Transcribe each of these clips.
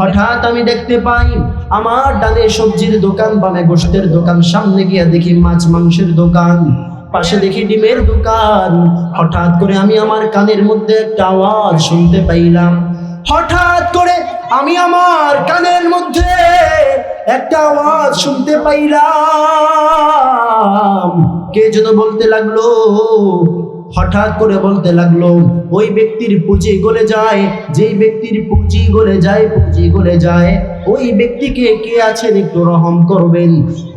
হঠাৎ আমি দেখতে পাই আমার ডানে সবজির দোকান, বামে গোষ্ঠের দোকান, সামনে গিয়া দেখি মাছ, মাংসের দোকান, পাশে দেখি ডিমের দোকান। হঠাৎ করে আমি আমার কানের মধ্যে একটা আওয়াজ শুনতে পাইলাম। হঠাৎ করে আমি আমার কানের মধ্যে একটা আওয়াজ শুনতে পাইলাম। কে যেন বলতে লাগল হঠাৎ করে বলতে লাগল, ওই ব্যক্তির পুঁজি গলে যায়, যেই ব্যক্তির পুঁজি গলে যায়, পুঁজি গলে যায়। ওই ব্যক্তিকে কে আছেন একটু রহম করবেন।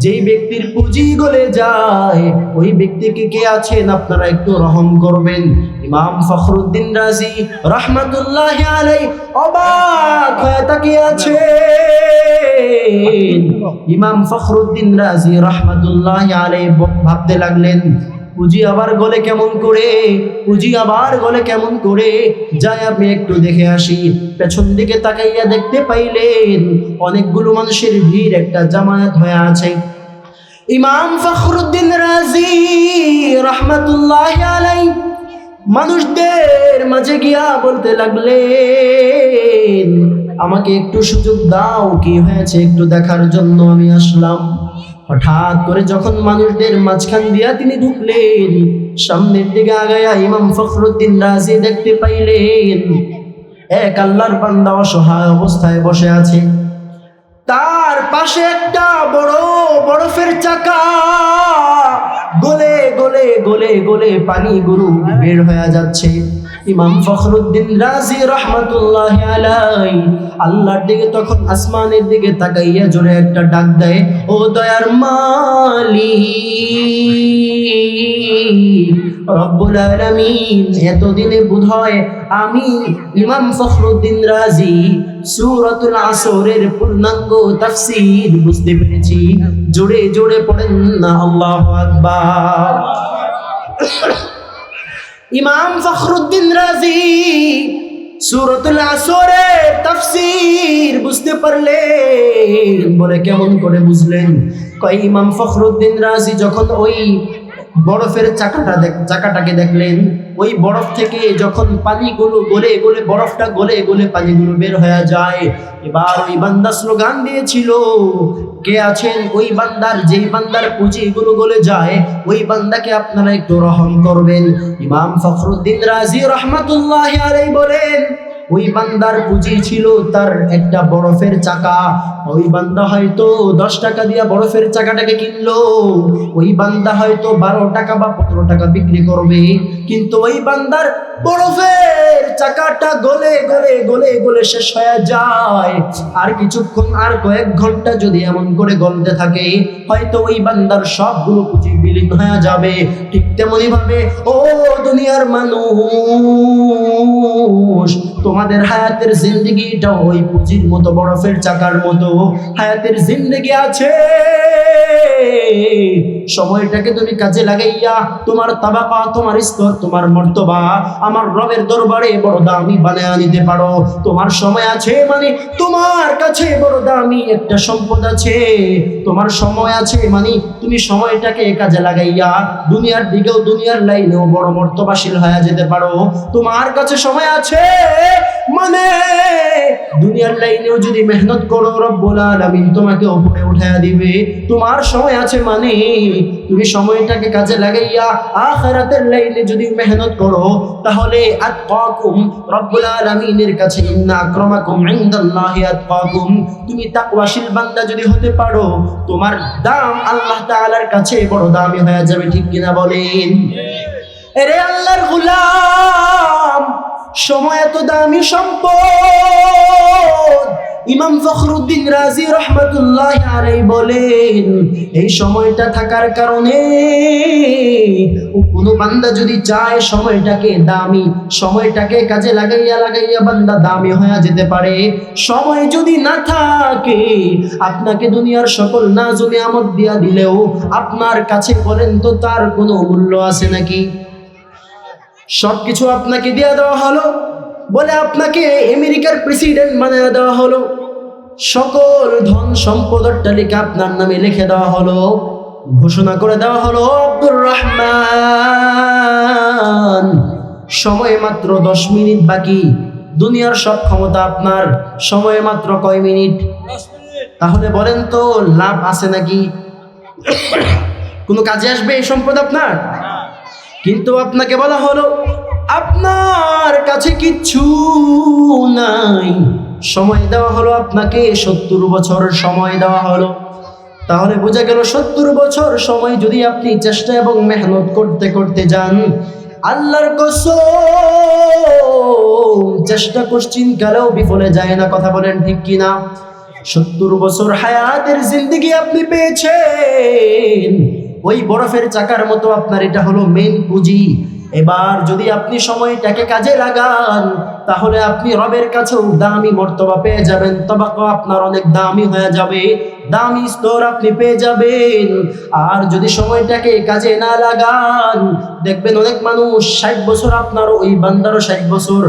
যেই ব্যক্তির পুঁজি গলে যায়, ওই ব্যক্তিকে কে আছেন আপনারা একটু রহম করবেন। ইমাম ফখরুদ্দিন রাজি রহমতুল্লাহ আলাই অবাক হয়ে তাকিয়ে আছে ইমাম ফখরুদ্দিন রাজি রহমতুল্লাহ আলাই ভাবতে লাগলেন পুঁজি আবার গলে কেমন করে? পুঁজি আবার গলে কেমন করে? যাই আমি একটু দেখে আসি। পেছন দিকে তাকাইয়া দেখতে পাইলেন অনেকগুলো মানুষের ভিড় একটা জামায়াত হয়ে আছে। ইমাম ফখরুদ্দিন রাজি রহমতুল্লাহ আলাই মানুষদের মাঝে গিয়া বলতে লাগলেন, আমাকে একটু সুযোগ দাও, কি হয়েছে একটু দেখার জন্য আমি আসলাম। হঠাৎ করে যখন মানুষদের মাঝখান দিয়া তিনি ঢুকলেন, সামনের দিকে আগায়া ইমাম ফখরুদ্দিন রাজি দেখতে পাইলেন, এক আল্লাহর বান্দা অসহায় অবস্থায় বসে আছে। তার পাশে একটা বড় বরফের চাকা গলে গলে গলে গলে পানি গুরু বের হয়ে যাচ্ছে। ইমাম ফখরুদ্দিন রাজি রহমতুল্লাহ আলাই আল্লাহর দিকে তখন আসমানের দিকে তাকাইয়া জোরে একটা ডাক দেয়, ও দয়ার মালি রব্বুল আলামিন, এতদিনে বোধহয় আমি ইমাম ফখরুদ্দিন রাজি, সূরাতুল আসরের পূর্ণাঙ্গ তাফসীর বুঝতে পেরেছি। জোরে জোরে পড়েন না, আল্লাহু আকবার। ইমাম ফখরুদ্দিন রাজি। সূরাতুল আসরের তাফসীর বুঝতে পারলেন। বলে কেমন করে বুঝলেন? কয়, ইমাম ফখরুদ্দিন রাজি যখন ওই বরফের চাকাটা দেখ, চাকাটাকে দেখলেন, ওই বরফ থেকে যখন পানিগুলো গলে গলে, বরফটা গলে গলে পানিগুলো বের হয়ে যায়, এবার ওই বান্দা স্লোগান দিয়েছিল কে আছেন? ওই বান্দার, যেই বান্দার পুঁজিগুলো গলে যায়, ওই বান্দাকে আপনারা একটু রহম করবেন। ইমাম ফখরুদ্দিন রাজি রহমাতুল্লাহ আলাই বলেন ওই বান্দার পুঁজি ছিল তার একটা বরফের চাকা। ওই বান্দা হয়তো দশ টাকা দিয়া বরফের চাকাটাকে কিনলো। ওই বান্দা হয়তো বারো টাকা বা পনেরো টাকা বিক্রি করবে। কিন্তু ওই বান্দার বরফের চাকাটা গলে গলে গলে গলে শেষ হয়ে যায়। আর কিছুক্ষণ, আর কয়েক ঘণ্টা যদি এমন করে গলতে থাকে, হয়তো ওই বান্দার সবগুলো পুঁজি বিলীন হয়ে যাবে। ঠিক তেমনি ভাবে ও দুনিয়ার মানুষ তোমাদের হায়াতের জিন্দগিটা ওই পুঁজির মতো বরফের চাকার মতো। হায়াতের জিন্দগি আছে। সময়টাকে তুমি কাজে লাগাইয়া তোমার তাবাকা, তোমার স্তর, তোমার মর্তবা, আমার রবের দরবারে বড় দামি বানায় নিতে পারো। তোমার সময় আছে মানে তোমার কাছে বড় দামি একটা সম্পদ আছে। তোমার সময় আছে মানে তুমি সময়টাকে কাজে লাগাইয়া দুনিয়ার দিকেও দুনিয়ার লাইনেও বড় মর্তবাসীল হয়ে যেতে পারো। তোমার কাছে সময় আছে মানে? দুনিয়ার লাইনেও যদি মেহনত করো রব্বুল আলামিন তোমাকে উপরে উঠায়া দিবে। তোমার সময় আছে মানে তুমি সময়টাকে কাজে লাগাইয়া আখিরাতের লাইনে যদি মেহনত করো তাহলে আতকাকুম রব্বুল আলামিনের কাছে ইন্না আক্রামাকুম ইনদাল্লাহি আতকাকুম। তুমি তাকওয়াশীল বান্দা যদি হতে পারো তোমার দাম আল্লাহ তাআলার কাছে বড় দামি হয়ে যাবে ঠিক কিনা বলেন? এরে আল্লাহর গোলাম সময় এত দামি সম্পদ। ইমাম ফখরুদ্দিন রাজি রহমতুল্লাহ আলাই বলেন, এই সময়টা থাকার কারণে কোনো বান্দা যদি চায় সময়টাকে দামি, সময়টাকে কাজে লাগাইয়া লাগাইয়া বান্দা দামি হয়ে যেতে পারে। সময় যদি না থাকে, আপনাকে দুনিয়ার সকল না যদি আমদ দিয়া দিলেও আপনার কাছে বলেন তো তার কোনো মূল্য আছে নাকি? সবকিছু আপনাকে দিয়ে দেওয়া হলো বলে আপনাকে আমেরিকার প্রেসিডেন্ট বানিয়ে দেওয়া হলো। সকল ধন সম্পদের তালিকা আপনার নামে লিখে দেওয়া হলো। ঘোষণা করে দেওয়া হলো আব্দুর রহমান সময় মাত্র দশ মিনিট বাকি। দুনিয়ার সব ক্ষমতা আপনার। সময়ে মাত্র কয় মিনিট। তাহলে বলেন তো লাভ আছে নাকি? কোনো কাজে আসবে এই সম্পদ আপনার? কিন্তু আপনাকে বলা হলো, আপনার কাছে কিচ্ছু নাই। সময় দেওয়া হলো আপনাকে, সত্তর বছর সময় দেওয়া হলো। তাহলে বোঝা গেল, সত্তর বছর সময় যদি আপনি চেষ্টা এবং মেহনত করতে করতে যান, আল্লাহর কসম, চেষ্টা করছেন কালেও বিফলে যায় না, কথা বলেন ঠিক কিনা? সত্তর বছর হায়াতের জিন্দিগি আপনি পেয়েছেন। ওই বরফের চাকার মতো আপনার এটা হলো মেন পুঁজি। এবার যদি আপনি সময়টাকে কাজে লাগান, তাহলে আপনি রবের কাছেও দামি মর্তবা পেয়ে যাবেন। তবাকও আপনার অনেক দামি হয়ে যাবে। দামি স্তর আপনি পেয়ে যাবেন। আর যদি সময়টাকে কাজে না লাগান, দেখবেন অনেক মানুষ ষাট বছর আপনার ওই বান্দারও ষাট বছর।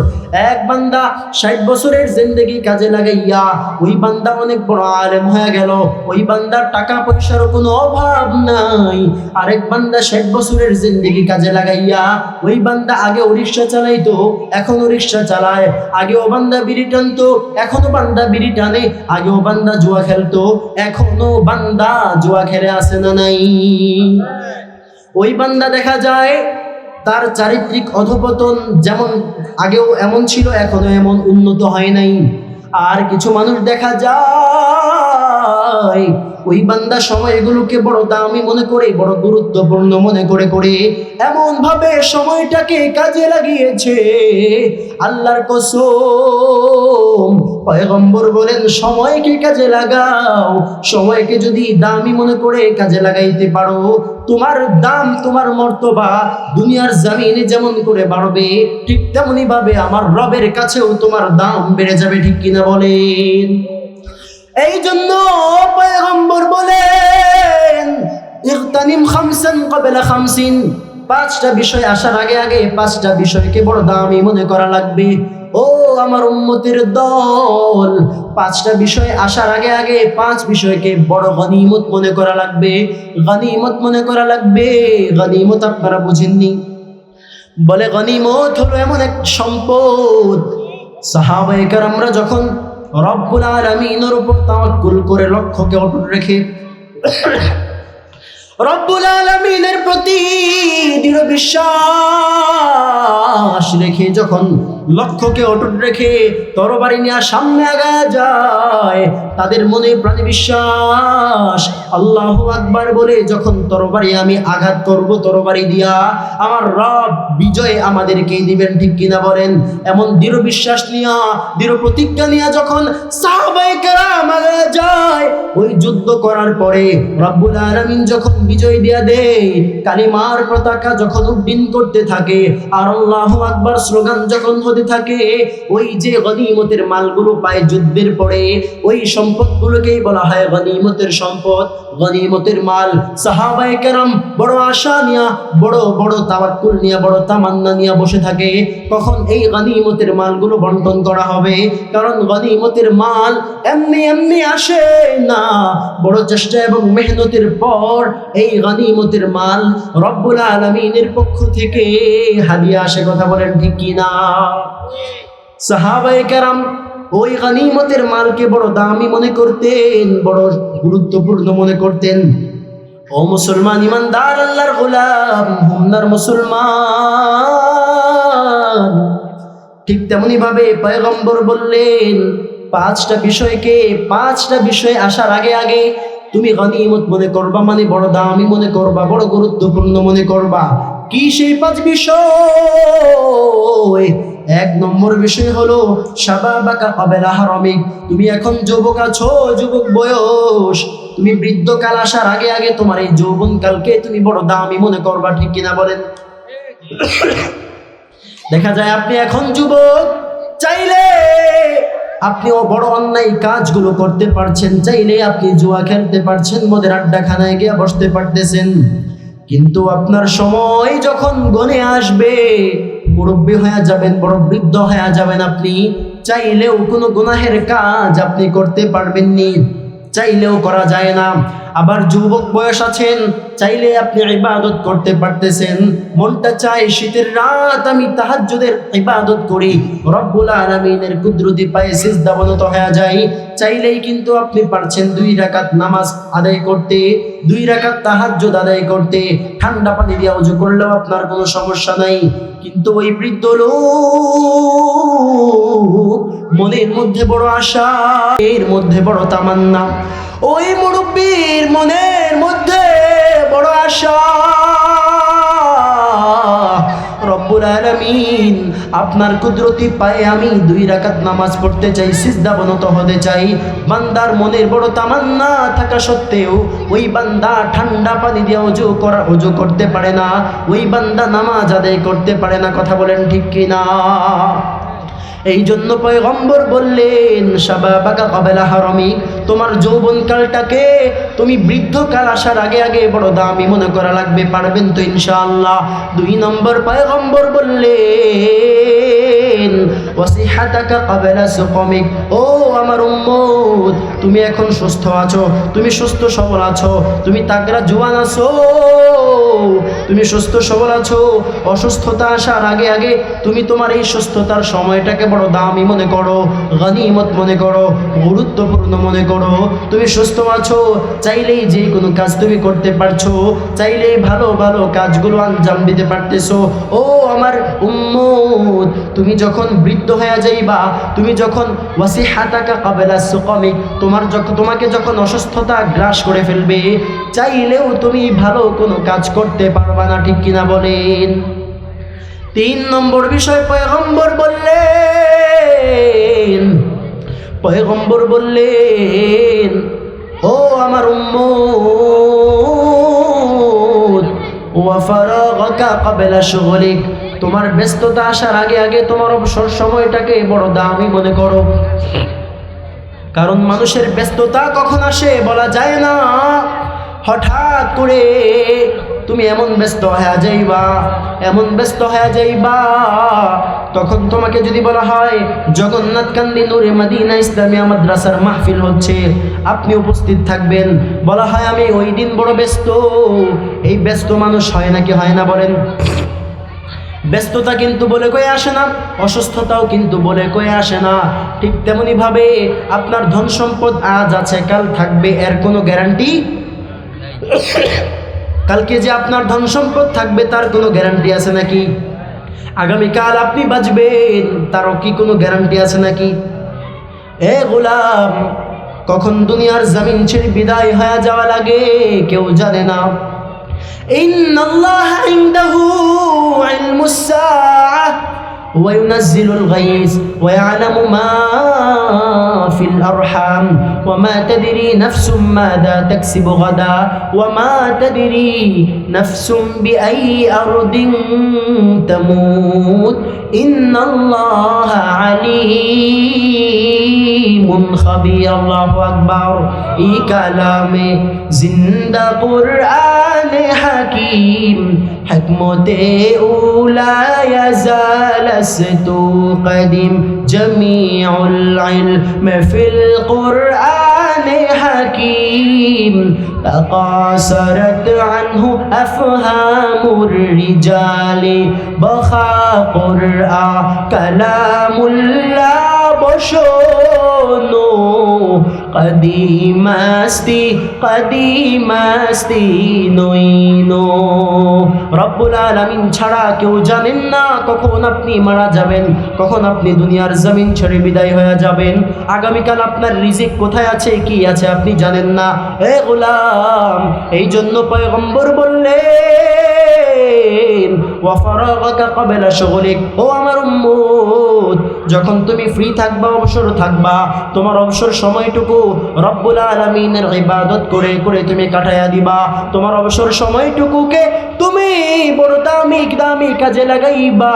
এক বান্দা ষাট বছরের জিন্দগি কাজে লাগাইয়া ওই বান্দা অনেক বড় আলেম হয়ে গেল। ওই বান্দার টাকা পয়সারও কোনো অভাব নাই। আরেক বান্দা ষাট বছরের জিন্দগি কাজে লাগাইয়া ওই বান্দা আগে রিক্সা চালাইতো এখনও রিক্সা চালায়। আগেও বান্দা বিড়ি টানতো এখনও বান্দা বিড়ি টানে। আগেও বান্দা জুয়া খেলতো এখনও বান্দা জুয়া খেলে আসে না নাই? ওই বান্দা দেখা যায়, তার চারিত্রিক অধপতন যেমন আগেও এমন ছিল, এখনও এমন উন্নত হয় নাই। আর কিছু মানুষ দেখা যায় ওই বান্দা সময়গুলোকে বড় দামি মনে করে, বড় গুরুত্বপূর্ণ মনে করে করে এমন ভাবে সময়টাকে কাজে লাগিয়েছে। আল্লাহর কসম, পয়গম্বর বলেন, সময়কে কাজে লাগাও, সময়কে যদি দামি মনে করে কাজে লাগাইতে পারো, তোমার দাম, তোমার মর্তবা দুনিয়ার জামিনে যেমন করে বাড়বে, ঠিক তেমনি ভাবে আমার রবের কাছেও তোমার দাম বেড়ে যাবে, ঠিক কিনা বলেন? এই জন্য পয়গম্বর বলেন, ইগতানিম খামসান ক্বাবলা খামসিন। পাঁচটা বিষয় আসার আগে আগে পাঁচটা বিষয়কে বড় দামি মনে করা লাগবে। ও আমার উম্মতের দল, পাঁচটা বিষয় আসার আগে আগে পাঁচ বিষয়কে বড় গনিমত মনে করা লাগবে। গনিমত মনে করা লাগবে, গনিমত আপনারা বুঝেননি? বলে গনিমত হলো এমন এক সম্পদ। সাহাবাহিকার আমরা যখন রব্বুল আলমিনের উপর তাওয়াক্কুল করে লক্ষ্যকে অটুট রেখে রব্বুল আলমিনের প্রতি দৃঢ় বিশ্বাস রেখে যখন লক্ষ্যকে অটুট রেখে তরবারি নিয়ে সামনে আগা যায়। তাদের মনে প্রাণী বিশ্বাস। আল্লাহ আকবার বলে, যখন তরবারি আমি আঘাত করব, তরবারি দিয়া আমার রব বিজয় আমাদেরকে দিবেন, ঠিক কিনা বলেন? এমন দৃঢ় বিশ্বাস নিয়া, দৃঢ় প্রতিজ্ঞা নিয়া যখন যায়, ওই যুদ্ধ করার পরে রব্বুল আলামিন যখন বিজয় দিয়া দেয়, কালিমার পতাকা যখন উড্ডীন করতে থাকে, আর আল্লাহ আকবার স্লোগান যখন হতে থাকে, ওই যে গনিমতের মালগুলো পায় যুদ্ধের পরে, ওই সম্পদগুলোকেই বলা হয় গনিমতের সম্পদ। গনিমতের মাল, সাহাবায়ে কেরাম বড় আশা নিয়া, বড় বড় তাওয়াক্কুল নিয়া, বড় তামান্না নিয়া বসে থাকে। কখন এই গনিমতের মালগুলো বন্টন করা হবে? কারণ গনিমতের মাল এমনি এমনি আসে না। বড় চেষ্টা এবং মেহনতের পর এই গনিমতের মাল রব্বুল আলমিনের পক্ষ থেকে হাদিয়া আসে, কথা বলেন ঠিক কিনা? ওই গনিমতের মালকে বড় দামি মনে করতেন, বড় গুরুত্বপূর্ণ মনে করতেন। ও মুসলমান ইমানদার, আল্লাহর গোলাম, হুমনার মুসলমান। ঠিক তেমনি ভাবে পয়গম্বর বললেন, পাঁচটা বিষয়কে, পাঁচটা বিষয় আসার আগে আগে তুমি গনিমত মনে করবা মানে বড় দামি মনে করবা, বড় গুরুত্বপূর্ণ মনে করবা। কি সেই পাঁচ বিষয়? এক নম্বর বিষয় হলো সাবাবাকা কবেলা হারমিক তুমি এখন যুবক আছো, যুবক বয়স। তুমি বৃদ্ধকাল আসার আগে আগে তোমার এই যৌবনকালকে তুমি বড় দামি মনে করবা, ঠিক কিনা বলেন? দেখা যায় আপনি এখন যুবক, চাইলে আপনিও বড় অন্যায় কাজগুলো করতে পারছেন, চাইলে আপনি জুয়া খেলতে পারছেন, মদের আড্ডাখানায় গিয়ে বসতে পারতেছেন। কিন্তু আপনার সময় যখন গনে আসবে মুরব্বী হয়ে যাবেন, বড় বৃদ্ধ হয়ে যাবেন আপনি। চাইলেও কোনো গুনাহের কাজ আপনি করতে পারবেননি। চাইলেও করা যায় না। আবার যুবক বয়স আছেন চাইলে আপনি ইবাদত করতে পারতেছেন। মনটা চায় শীতের রাত, আমি তাহাজ্জুদের ইবাদত করি। রব্বুল আলামিনের কুদরতি পায়ে সিজদা বনত হয়ে যাই চাইলেই কিন্তু আপনি পারছেন দুই রাকাত নামাজ আদায় করতে, দুই রাকাত তাহাজ্জুদ আদায় করতে। ঠান্ডা পানি দিয়ে ওযু করলেও আপনার কোনো সমস্যা নাই। কিন্তু ওই বৃদ্ধ লোক, মনের মধ্যে বড় আশা, এর মধ্যে বড় তামান্না। ওই মুরব্বীর মনের মধ্যে বড় আশা। রব্বুল আলামিন, আপনার কুদরতি পায়ে আমি দুই রাকাত নামাজ পড়তে চাই, সিজদা বনত হতে চাই। বান্দার মনের বড় তামান্না থাকা সত্ত্বেও ওই বান্দা ঠান্ডা পানি দিয়ে অজু করা, অজু করতে পারে না। ওই বান্দা নামাজ আদায় করতে পারে না, কথা বলেন ঠিক কিনা? এই জন্য পয়গম্বর বললেন, সাবাবাকা কবেলা হারমি, তোমার যৌবনকালটাকে তুমি বৃদ্ধকাল আসার আগে আগে বড় দামি মনে করা লাগবে, পারবেন তো ইনশাআল্লাহ? দুই নম্বর পয়গম্বর বললেন ওয়াসিহাতাকা কাবেলা সুকমিক। ও আমার উম্মত, তুমি এখন সুস্থ আছো, তুমি সুস্থ সবল আছো, তুমি তাগরা জোয়ান আছো, তুমি সুস্থ সবল আছো, অসুস্থতা আসার আগে আগে তুমি তোমার এই সুস্থতার সময়টাকে বড় দামি মনে করো, গনিমত মনে করো, গুরুত্বপূর্ণ মনে করো, তুমি সুস্থ আছো, চাইলেই যে কোনো কাজ তুমি করতে পারছ, চাইলেই ভালো ভালো কাজগুলো আঞ্জাম দিতে পারতেছো। ও আমার উম্মত, তুমি যখন বৃদ্ধ হয়ে যাইবা। তুমি যখন ওয়াসি হাতাকা কাবেলা সুকমিক তোমার যখন তোমাকে যখন অসুস্থতা গ্রাস করে ফেলবে, চাইলেও তুমি ভালো কোনো কাজ করতে পারবা না, ঠিক কিনা বলেন? তিন নম্বর বিষয়, পয়গম্বর বললেন পয়গম্বর বললেন, ও আমার উম্মত ওয়াফারাগাকা কাবেলা শুগলিক তোমার ব্যস্ততা আসার আগে আগে তোমার অবসর সময়টাকে বড় দামি মনে করো। কারণ মানুষের ব্যস্ততা কখন আসে বলা যায় না। হঠাৎ করে তুমি এমন ব্যস্ত হয়ে যাইবা, এমন ব্যস্ত হয়ে যাইবা। তখন তোমাকে যদি বলা হয়, জগন্নাথ কান্দি নুরে মাদিনা ইসলামিয়া মাদ্রাসার মাহফিল হচ্ছে, আপনি উপস্থিত থাকবেন। বলা হয়, আমি ওই দিন বড় ব্যস্ত। এই ব্যস্ত মানুষ হয় নাকি হয় না বলেন? ব্যস্ততা কিন্তু বলে কয়ে আসে না, অসুস্থতাও কিন্তু বলে কয়ে আসে না। ঠিক তেমনি ভাবে আপনার ধন সম্পদ আজ আছে, কাল থাকবে, এর কোনো গ্যারান্টি? কালকে যে আপনার ধন সম্পদ থাকবে, তার কোনো গ্যারান্টি আছে নাকি? আগামীকাল আপনি বাঁচবেন, তারও কি কোনো গ্যারান্টি আছে নাকি? এ গোলাম, কখন দুনিয়ার জামিন ছেড়ে বিদায় হয়ে যাওয়া লাগে, কেউ জানে না। إن الله عنده علم الساعة وينزل الغيث ويعلم ما في الأرحام وما تدري نفس ماذا تكسب غدا وما تدري نفس بأي أرض تموت. إن الله عليم خبير. الله أكبر. إي كلامه زند قرآن حكيم. حكمته أولى يزال لست قديم. جميع العلم في القرآن قرآن حكيم فقاصرت عنه أفهام الرجال بخا قرآن كلام الله بشون কদিমাস্তি কদিমাস্তি নইনো। রব্বুল আলামিন ছাড়া কেউ জানেন না কখন আপনি মারা যাবেন, কখন আপনি দুনিয়ার জমিন ছেড়ে বিদায় হয়ে যাবেন। আগামীকাল আপনার রিজিক কোথায় আছে, কি আছে আপনি জানেন না। এ গোলাম এই জন্য পয়গম্বর বললেন ও আমার যখন তুমি ফ্রি থাকবা, অবসর থাকবা, তোমার অবসর সময়টুকু রব্বুল আলামিনের ইবাদত করে করে তুমি কাটায়া দিবা। তোমার অবসর সময়টুকুকে তুমি বড় দামি দামি কাজে লাগাইবা।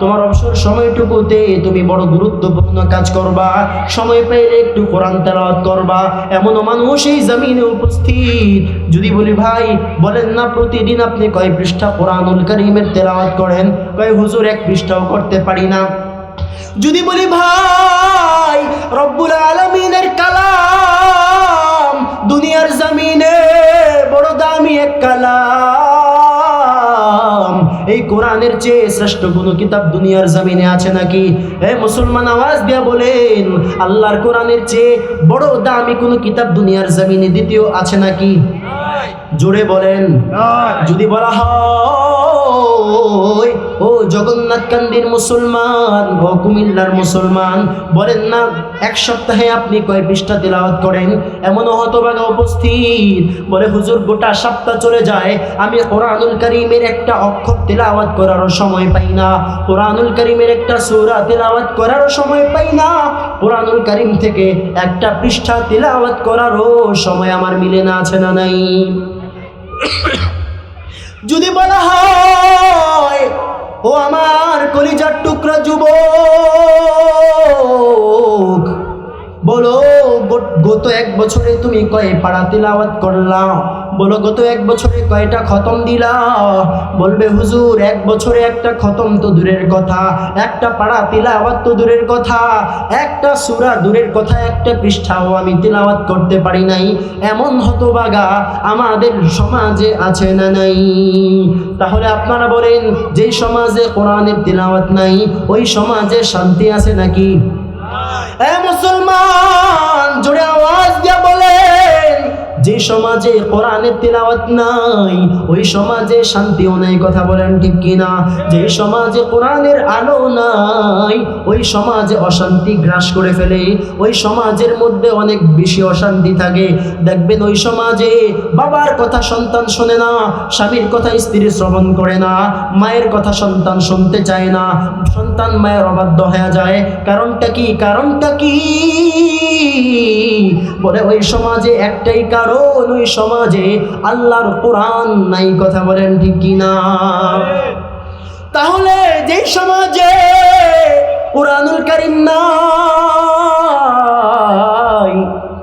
তোমার অবসর সময়টুকুতে তুমি বড় গুরুত্বপূর্ণ কাজ করবা। সময় পেলে একটু কোরআন তেলাওয়াত করবা। এমনও মানুষ এই জমিনে উপস্থিত। যদি বলি, ভাই, বলেন না প্রতিদিন আপনি কয় পৃষ্ঠা কোরআনুল করিমের তেলাওয়াত করেন কয় হুজুর এক পৃষ্ঠাও করতে পারি না। যদি বলি ভাই রব্বুল আলমিনের কালাম দুনিয়ার জমিনে বড় দামি এক কালাম এই কোরআনের চেয়ে শ্রেষ্ঠ কোনো কিতাব দুনিয়ার জমিনে আছে নাকি? হে মুসলমান আওয়াজ দিয়া বলেন আল্লাহর কোরআনের চেয়ে বড় দামি কোনো কিতাব দুনিয়ার জমিনে দ্বিতীয় আছে নাকি? জোরে বলেন। যদি বলা হয় ও জগন্নাথ কান্দির মুসলমান, ও কুমিল্লার মুসলমান, বলেন না, এক সপ্তাহে আপনি কয় পৃষ্ঠা তেলাওয়াত করেন? এমনও হতভাগা উপস্থিত, বলে হুজুর, গোটা সপ্তাহ চলে যায়, আমি কোরআনুল করিমের একটা অক্ষর তেলাওয়াত করারও সময় পাই না, কোরআনুল করিমের একটা সূরা তেলাওয়াত করারও সময় পাই না, কোরআনুল করিম থেকে একটা পৃষ্ঠা তেলাওয়াত করারও সময় আমার মিলে না আছে না নাই। যদি বলা হয় ও আমার কলিজার টুকরা যুবক বলো গত এক বছরে তুমি কয় পাড়া তিলাওয়াত করলা? বলো, গত এক বছরে কয়টা খতম দিলা? বলবে, হুজুর, এক বছরে একটা খতম তো দূরের কথা, একটা পাড়া তিলাওয়াত তো দূরের কথা, একটা সূরা দূরের কথা, একটা পৃষ্ঠাও আমি তিলাওয়াত করতে পারি নাই। এমন হতবাগা আমাদের সমাজে আছে না নাই? তাহলে আপনারা বলেন, যেই সমাজে কোরআনের তিলাওয়াত নাই, ওই সমাজে শান্তি আছে নাকি? মুসলমান জোরে আওয়াজ দিয়া বলেন যে সমাজে কোরআনের তেলাওয়াত নাই, ওই সমাজে শান্তিও নাই, কথা বলেন ঠিক কিনা? যে সমাজে কোরআনের আলো নাই, ওই সমাজে অশান্তি গ্রাস করে ফেলে। ওই সমাজের মধ্যে অনেক বেশি অশান্তি থাকে। দেখবেন ওই সমাজে বাবার কথা সন্তান শোনে না, স্বামীর কথা স্ত্রী শ্রবণ করে না, মায়ের কথা সন্তান শুনতে চায় না, সন্তান মায়ের অবাধ্য হয়ে যায়। কারণটা কি? কারণটা কি? বলে ওই সমাজে একটাই কারণ ওই সমাজে আল্লাহর কোরআন নাই, কথা বলেন ঠিক কিনা? তাহলে যে সমাজে কোরআনুল কারিম নাই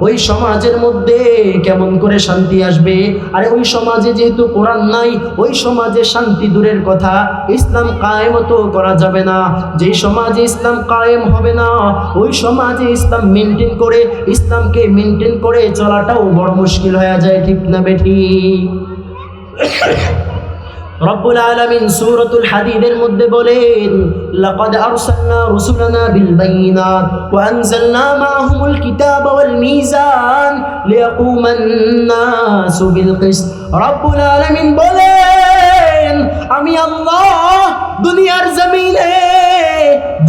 ওই সমাজের মধ্যে কেমন করে শান্তি আসবে? আরে ওই সমাজে যেহেতু কোরআন নাই, ওই সমাজে শান্তি দূরের কথা ইসলাম কায়েম তো করা যাবে না। যেই সমাজে ইসলাম কায়েম হবে না, ওই সমাজে ইসলাম মেনটেন করে, ইসলামকে মেনটেন করে চলাটাও বড় মুশকিল হয়ে যায়, ঠিক না বেঠি? রব্বুল আলামিন সূরাতুল হাদিদের মধ্যে বলেন, লাকাদ আরসালনা রুসুলানা বিল বাইনাত ওয়া আনজালনা মাআহুমুল কিতাবা ওয়াল মিজান লিয়াকুমান নাসু বিল কিসত রব্বুল আলামিন বলেন, আমি আল্লাহ দুনিয়ার জমিনে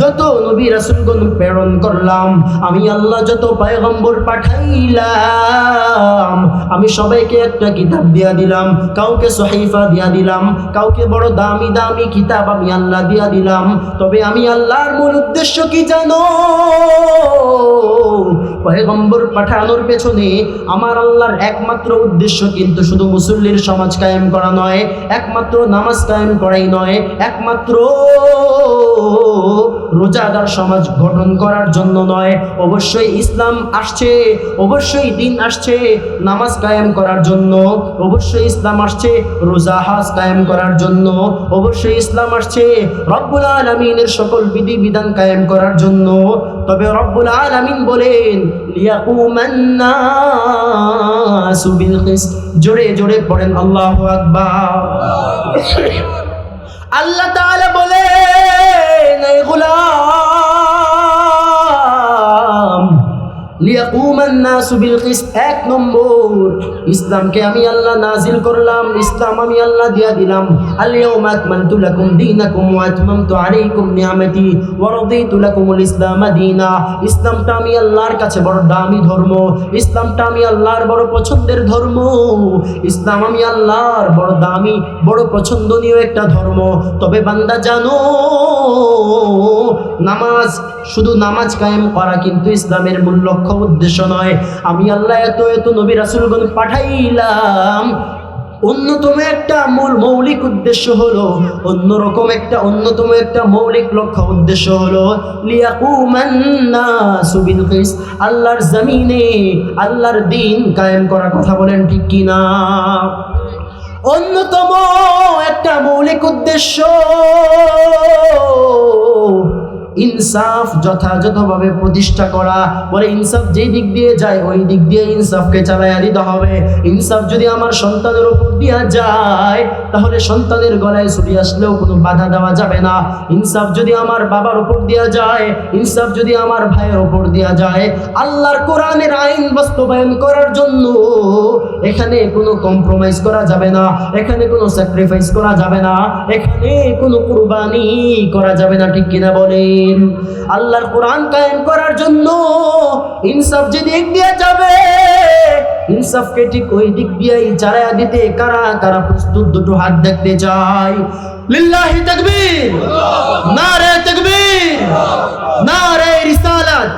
যত নবী রাসূলগণ প্রেরণ করলাম, আমি আল্লাহ যত পয়গম্বর পাঠাইলাম, আমি সবাইকে একটা কিতাব দিয়া দিলাম, কাউকে সহিফা দিয়া দিলাম, কাউকে বড় দামি দামি কিতাব আমি আল্লাহ দিয়া দিলাম। তবে আমি আল্লাহর মূল উদ্দেশ্য কি জানো? পয়গম্বর পাঠানোর পেছনে আমার আল্লাহর একমাত্র উদ্দেশ্য কিন্তু শুধু মুসল্লির সমাজ কায়েম করা নয়, একমাত্র নামাজ কায়েম করাই নয়, একমাত্র রোজাদার সমাজ গঠন করার জন্য নয়। অবশ্যই ইসলাম আসছে, অবশ্যই দিন আসছে নামাজ কায়েম করার জন্য। অবশ্যই ইসলাম আসছে রোজা হাজ কায়েম করার জন্য। অবশ্যই ইসলাম আসছে রব্বুল আলমিনের সকল বিধি বিধান কায়েম করার জন্য। তবে রব্বুল আলামিন বলেন জোরে জোরে পড়েন, আল্লাহ আকবার। আল্লাহ তাআলা বলেন গোলাম। এক নম্বর, ইসলামকে আমি আল্লাহ নাজিল করলাম, ইসলাম আমি আল্লাহ দিয়া দিলাম। ইসলামটা আল্লাহর কাছে বড় দামি ধর্ম। আল্লাহর বড় পছন্দের ধর্ম। ইসলাম আমি আল্লাহর বড় দামি, বড় পছন্দনীয় একটা ধর্ম। তবে বান্দা জানো, নামাজ, শুধু নামাজ কায়েম করা কিন্তু ইসলামের মূল লক্ষ্য উদ্দেশ্য নয়। আমি আল্লাহ এত এত নবী রাসূলগণ পাঠাইলাম। অন্যতম একটা মূল মৌলিক উদ্দেশ্য হলো, অন্যরকম একটা, অন্যতম একটা মৌলিক লক্ষ্য উদ্দেশ্য হলো আল্লাহর জমিনে আল্লাহর দিন কায়েম করার কথা বলেন ঠিক কি না অন্যতম একটা মৌলিক উদ্দেশ্য ইনসাফ যথাযথভাবে প্রতিষ্ঠা করা। বলে ইনসাফ যেই দিক দিয়ে যায়, ওই দিক দিয়ে ইনসাফকে চালাইয়া দিতে হবে। ইনসাফ যদি আমার সন্তানের উপর দিয়া যায়, তাহলে সন্তানের গলায় ছুরি আসলেও কোনো বাধা দেওয়া যাবে না। ইনসাফ যদি আমার বাবার উপর দিয়া যায়, ইনসাফ যদি আমার ভাইয়ের উপর দিয়া যায়, আল্লাহর কোরআনের আইন বাস্তবায়ন করার জন্য এখানে কোনো কম্প্রোমাইজ করা যাবে না, এখানে কোনো স্যাক্রিফাইস করা যাবে না, এখানে কোনো কুরবানি করা যাবে না, ঠিক কিনা বলেন? আল্লাহর কোরআন কায়েম করার জন্য ইনসাফ যে দিক দিয়ে যাবে, ইনসাফকে ঠিক ওই দিক দিয়েই চালায়া দিতে কারা কারা প্রস্তুত দুটো হাত দেখতে চাই লিল্লাহি তাকবীর, নারে তাকবীর, নারে রিসালাত।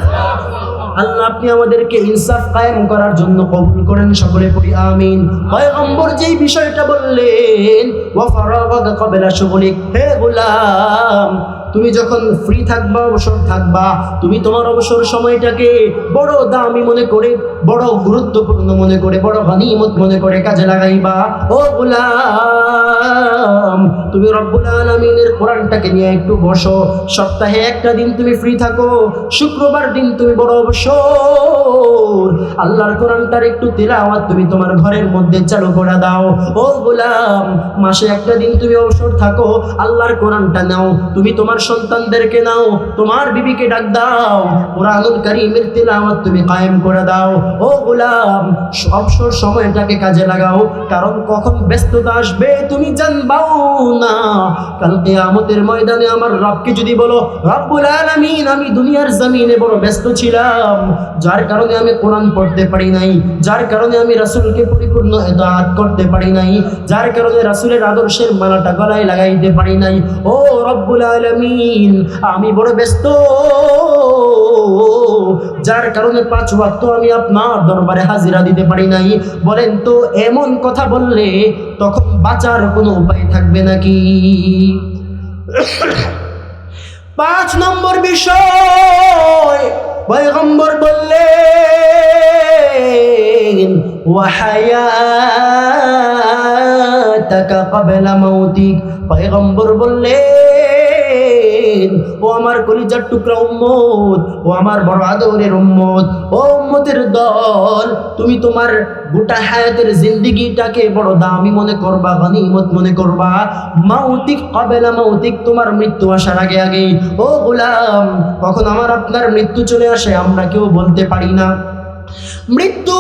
আল্লাহ, আপনি আমাদেরকে ইনসাফ কায়েম করার জন্য কবুল করেন, সকলে পড়ি আমিন। পয়গম্বর যেই বিষয়টা বললেন, ওয়া ফারাগাকা ক্বাবলা শুগলিক, হে গোলাম তুমি যখন ফ্রি থাকবা অবসর থাকবা তুমি তোমার অবসর সময়টাকে বড় দামি মনে করে বড় গুরুত্বপূর্ণ মনে করে, বড় গনিমত মনে করে কাজে লাগাইবা। ও গোলাম, তুমি রব্বুল আলমিনের কোরআনটাকে নিয়ে একটু বসো। সপ্তাহে একটা দিন তুমি ফ্রি থাকো, শুক্রবার দিন তুমি বড় অবসর। আল্লাহর কোরআনটার একটু তেলাওয়াত তুমি তোমার ঘরের মধ্যে চালু করে দাও। ও গোলাম, মাসে একটা দিন তুমি অবসর থাকো, আল্লাহর কোরআনটা নাও। তুমি তোমার সন্তানদেরকে নাও, তোমার বিবিকে ডাক দাও। কোরআনুল কারীমের তেলাওয়াত তুমি কায়েম করে দাও। ও গোলাম অবসর সময়টাকে কাজে লাগাও, কারণ কখন ব্যস্ততা আসবে তুমি জানবাও না। কাল কিয়ামতের ময়দানে আমার রবকে যদি বলো, রব্বুল আলামিন, আমি দুনিয়ার জমিনে বড় ব্যস্ত ছিলাম, যার কারণে আমি কোরআন পড়তে পারি নাই, যার কারণে আমি রাসূলকে পরিপূর্ণ ইতাআত করতে পারি নাই, যার কারণে রাসূলের আদর্শের মালাটা গলায় লাগাইতে পারি নাই। ও রব্বুল আলামিন, আমি বড় ব্যস্ত, যার কারণে পাঁচ ওয়াক্ত আমি আপনার দরবারে হাজিরা দিতে পারি নাই। বলেন তো, এমন কথা বললে তখন বাঁচার কোনো উপায় থাকবে নাকি? পাঁচ নম্বর বিষয়, পয়গম্বর বললেন, ওয়াহায়াতাকা ক্বাবলা মাউতিক। পয়গম্বর বললেন ও আমার কলিজার টুকরা উম্মত, ও আমার বড় আদরের উম্মত। ও উম্মতের দল, তুমি তোমার গোটা হায়াতের জিন্দিগিটাকে বড় দামি মনে করবা, গনিমত মনে করবা। মাউতিক, কবেলা মাউতিক, তোমার মৃত্যু আসার আগে আগে ও গোলাম, কখন আমার আপনার মৃত্যু চলে আসে আমরা কেউ বলতে পারি না। মৃত্যু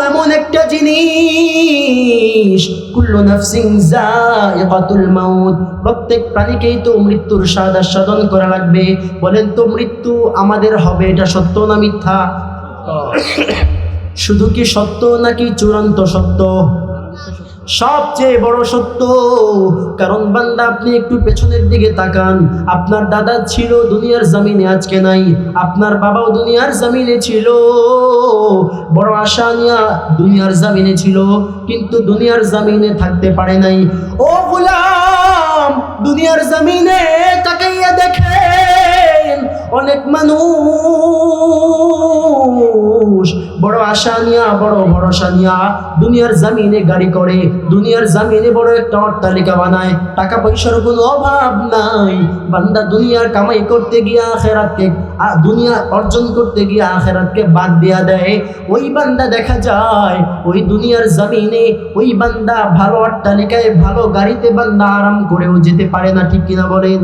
এমন একটা জিনিস। কুল্লু নাফসিং যায়িকাতুল মাউত। প্রত্যেক প্রাণীকেই তো মৃত্যুর স্বাদ আস্বাদন করা লাগবে। বলেন তো মৃত্যু আমাদের হবে এটা সত্য না মিথ্যা? শুধু কি সত্য নাকি চূড়ান্ত সত্য? সবচেয়ে বড় সত্য, কারণ বান্দা আপনি একটু পেছনের দিকে তাকান। আপনার দাদা ছিল দুনিয়ার জমিনে, আজকে নাই। আপনার বাবাও দুনিয়ার জমিনে ছিল। বড় আশা নিয়া দুনিয়ার জমিনে ছিল, কিন্তু দুনিয়ার জমিনে থাকতে পারে নাই। ও গোলাম, দুনিয়ার জমিনে তাকাইয়া দেখেন, অনেক মানুষ বড় আশা নিয়া, বড় ভরসা নিয়া দুনিয়ার জামিনে গাড়ি করে, দুনিয়ার জামিনে বড় একটা অট্টালিকা বানায়, টাকা পয়সার কোনো অভাব নাই। বান্দা দুনিয়ার কামাই করতে গিয়ে আখেরাতকে দুনিয়া অর্জন করতে গিয়ে আখেরাতকে বাদ দিয়া দেয়। ওই বান্দা দেখা যায়, ওই দুনিয়ার জামিনে ওই বান্দা ভালো অট্টালিকায়, ভালো গাড়িতে বান্দা আরাম করেও যেতে পারে না, ঠিক কিনা বলেন?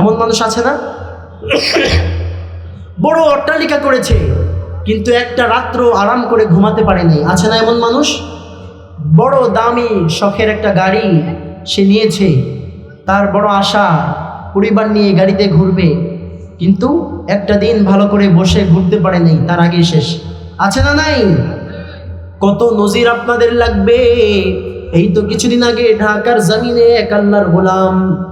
এমন মানুষ আছে না? বড় অট্টালিকা করেছে। কিন্তু একটা রাত্র আরাম করে ঘুমাতে পারেনি। আছে না এমন মানুষ? বড় দামি শখের একটা গাড়ি সে নিয়েছে। তার বড় আশা, পরিবার নিয়ে গাড়িতে ঘুরবে। কিন্তু একটা দিন ভালো করে বসে ঘুরতে পারেনি, তার আগে শেষ। আছে না নাই? কত নজির আপনাদের লাগবে? এই তো কিছুদিন আগে ঢাকার জমিনে এক আল্লাহর গোলাম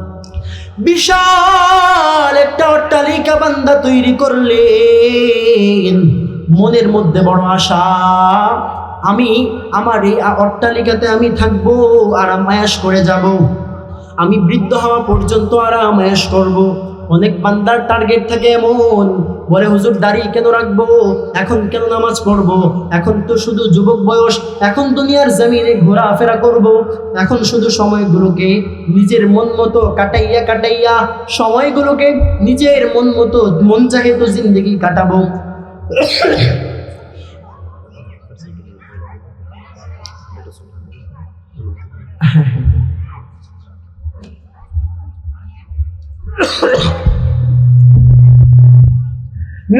বিশাল একটা অট্টালিকা বান্দা তৈরি করলেন। মনের মধ্যে বড় আশা, আমি আমার এই অট্টালিকাতে আমি থাকব আরাম আয়াস করে যাব। আমি বৃদ্ধ হওয়া পর্যন্ত আরাম আয়াস করব। অনেক বান্দার টার্গেট থাকে এমন, বলে, হুজুর, দাড়ি কেন রাখব? এখন কেন নামাজ পড়ব? এখন তো শুধু যুবক বয়স, এখন দুনিয়ার জমিনে ঘোরাফেরা করব। এখন শুধু সময়গুলোকে নিজের মন মতো কাটাইয়া কাটাইয়া, সময়গুলোকে নিজের মন মতো, মন চাহে তো জিন্দগি কাটাবো।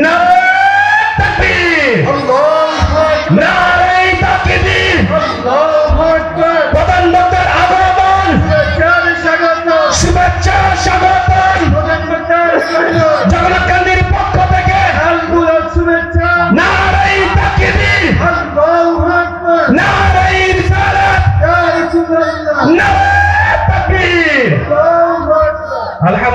নারায়ে তাকবীর নারায়ে তাকবীর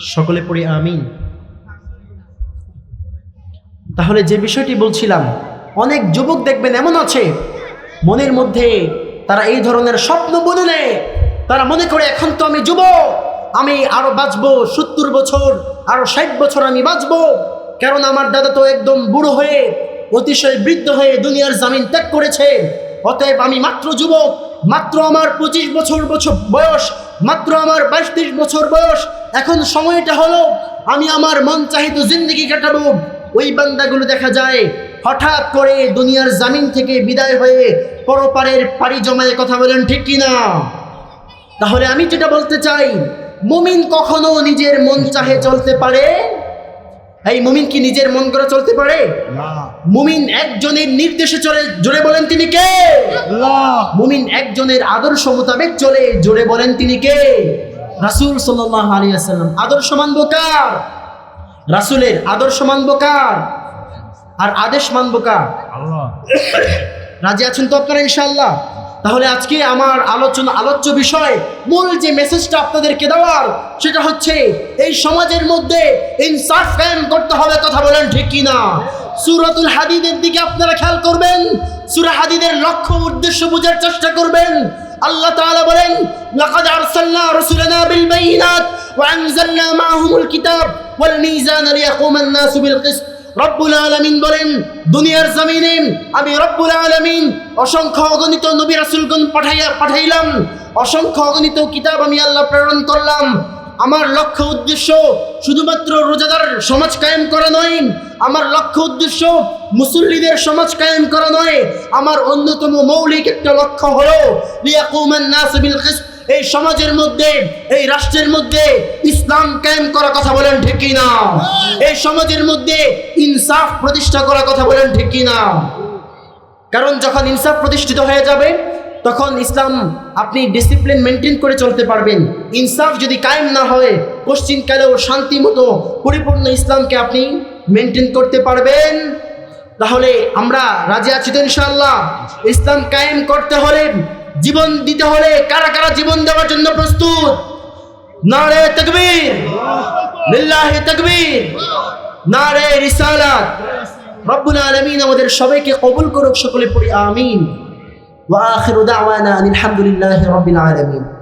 সকলে পড়ি আমিন। তাহলে যে বিষয়টি বলছিলাম, অনেক যুবক দেখবেন এমন আছে, মনের মধ্যে তারা এই ধরনের স্বপ্ন বলে নেয়। তারা মনে করে, এখন তো আমি যুবক, আমি আরও বাঁচবো, সত্তর বছর, আরও ষাট বছর আমি বাঁচবো। কারণ আমার দাদা তো একদম বুড়ো হয়ে, অতিশয় বৃদ্ধ হয়ে দুনিয়ার জামিন ত্যাগ করেছে। অতএব আমি মাত্র যুবক, মাত্র আমার পঁচিশ বছর বছর বয়স, মাত্র আমার বাইশ ত্রিশ বছর বয়স। এখন সময়টা হলো, আমি আমার মন চাহিত জিন্দগি কাটাবো। ওই বান্দাগুলো দেখা যায়, হঠাৎ করে দুনিয়ার জামিন থেকে বিদায় হয়ে পরপারের পাড়ি জমায় কথা বলেন, ঠিক কিনা তাহলে আমি যেটা বলতে চাই, মুমিন কখনো নিজের মন চাহে চলতে পারে? এই মুমিন কি নিজের মন করে চলতে পারে? মুমিন একজনের নির্দেশে চলে জোরে বলেন তিনি কে? মুমিন একজনের আদর্শ মোতাবেক চলে জোরে বলেন তিনি কে? রাসূল সাল্লাল্লাহু আলাইহি ওয়াসাল্লাম। আদর্শ মানব কার? রাসুলের আদর্শ মানব কার? আর আদেশ মানব কার? রাজি আছেন তো আপনারা ইনশাআল্লাহ? তাহলে আজকে আমার আলোচনা, আলোচ্য বিষয়, মূল যে মেসেজটা আপনাদেরকে দেওয়ার, সেটা হচ্ছে এই সমাজের মধ্যে ইনসাফ কায়েম করতে হবে কথা বলেন ঠিক কি না? সুরাতুল হাদিদের দিকে আপনারা খেয়াল করবেন, সূরা হাদিদের লক্ষ্য উদ্দেশ্য বোঝার চেষ্টা করবেন। আল্লাহ তাআলা বলেন, লাকাদ আরসালনা রাসূলানা বিল বাইনাত ওয়া আনজালনা মাআহুমুল কিতাব ওয়াল মিজান লিয়াকুমান নাসু বিল কিসত রব্বুল আলামিন বলেন, দুনিয়ার জমিনে আমি রব্বুল আলামিন অসংখ্য অগণিত নবী রাসূলগণ পাঠাইয়া পাঠাইলাম। অসংখ্য অগণিত কিতাব আমি আল্লাহ প্রেরণ করলাম। আমার লক্ষ্য উদ্দেশ্য শুধুমাত্র রোজাদার সমাজ কায়েম করা নয়, আমার লক্ষ্য উদ্দেশ্য মুসল্লিদের সমাজ কায়েম করা নয়। আমার অন্যতম মৌলিক একটা লক্ষ্য হলো লিয়াকুমান নাস কিসত। এই সমাজের মধ্যে, এই রাষ্ট্রের মধ্যে ইসলাম কায়েম করার কথা বলেন ঠিক না? এই সমাজের মধ্যে ইনসাফ প্রতিষ্ঠা করার কথা বলেন ঠিক না? কারণ যখন ইনসাফ প্রতিষ্ঠিত হয়ে যাবে, তখন ইসলাম আপনি ডিসিপ্লিন মেনটেন করে চলতে পারবেন। ইনসাফ যদি কায়েম না হয় পশ্চিমকালেও শান্তি মতো পরিপূর্ণ ইসলামকে আপনি মেনটেন করতে পারবেন। তাহলে আমরা রাজি আছি তো ইনশাআল্লাহ। ইসলাম কায়েম করতে হলে জীবন দিতে হলে কারা কারা জীবন দেওয়ার জন্য প্রস্তুত? নারে তকবীর। লিল্লাহি তকবীর। নারে রিসালাত। রব্বুল আলামিন আমাদের সবাইকে কবুল করুক, সকলে পড়ি আমিন। ওয়া আখিরু দাওয়ানা আনিল হামদুলিল্লাহি রাব্বিল আলামিন।